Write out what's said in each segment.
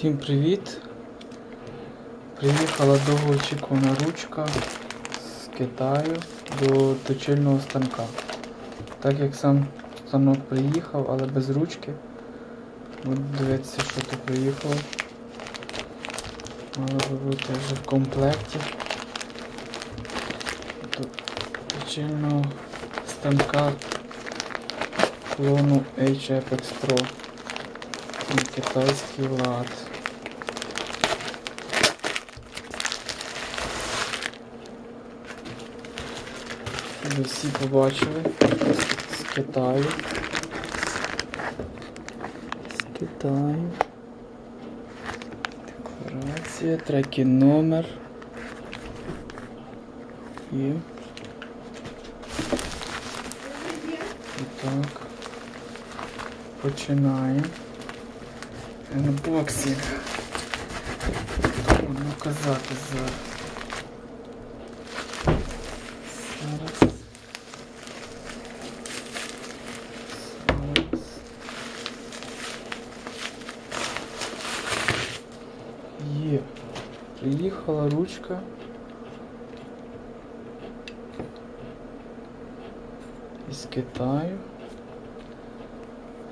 Всім привіт! Приїхала довгоочікувана ручка з Китаю до точильного станка. Так як сам станок приїхав, але без ручки. От дивіться, що тут приїхало. Мало би бути вже в комплекті. До точильного станка клону H-Apex Pro. Китайський лад. Ви всі побачили з Китаю. З Китаю. Декларація, третій номер. І. І так. Починаємо. Unboxing. Буду казати. Зараз. Зараз. Є. Приїхала ручка. Із Китаю.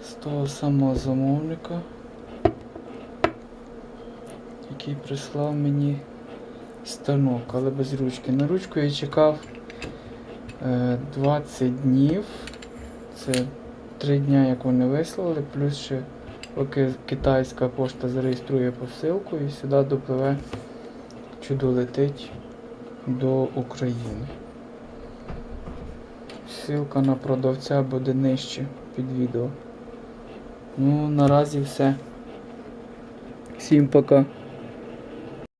З того самого замовника який прислав мені станок, але без ручки. На ручку я чекав е, 20 днів. Це 3 дня, як вони вислали, плюс ще поки китайська пошта зареєструє посилку і сюди допливе чудо летить до України. Силка на продавця буде нижче під відео. Ну, наразі все. Всім пока.